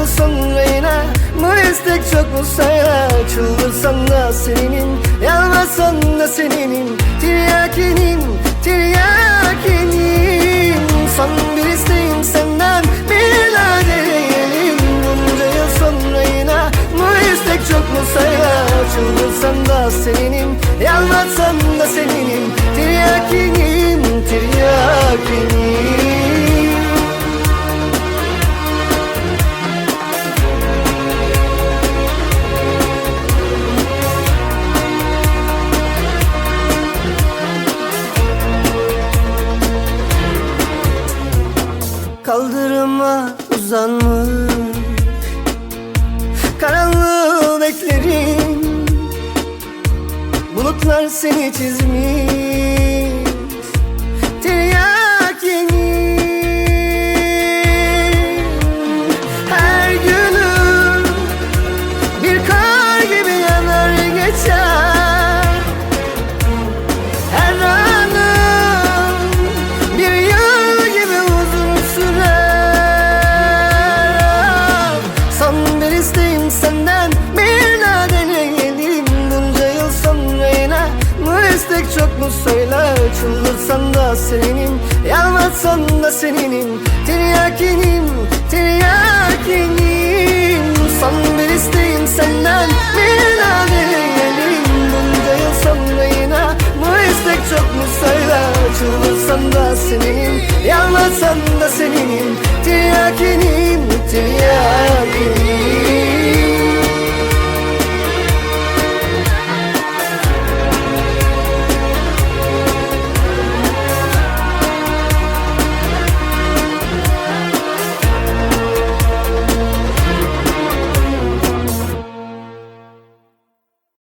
Bunca yıl sonra yine bu istek çok mu sayar Çıldırsan da seninim Yalvarsan da seninim Tiryakinim, tiryakinim Son bir isteğim senden bir deneyelim Bunca yıl sonra yine bu istek çok mu sayar Çıldırsan da seninim Yalvarsan da seninim Tiryakinim, tiryakinim uzanmış. Karanlığı beklerim. Bulutlar seni çizmiş Çıldırsan da seninim, yalvarsan da seninim Tiryakinim, tiryakinim Son bir isteğim senden bir daha Bunca yıl sonra yine bu istek çok mu söyler? Çıldırsan da seninim Yalvarsan da seninim Tiryakinim Tiryakinim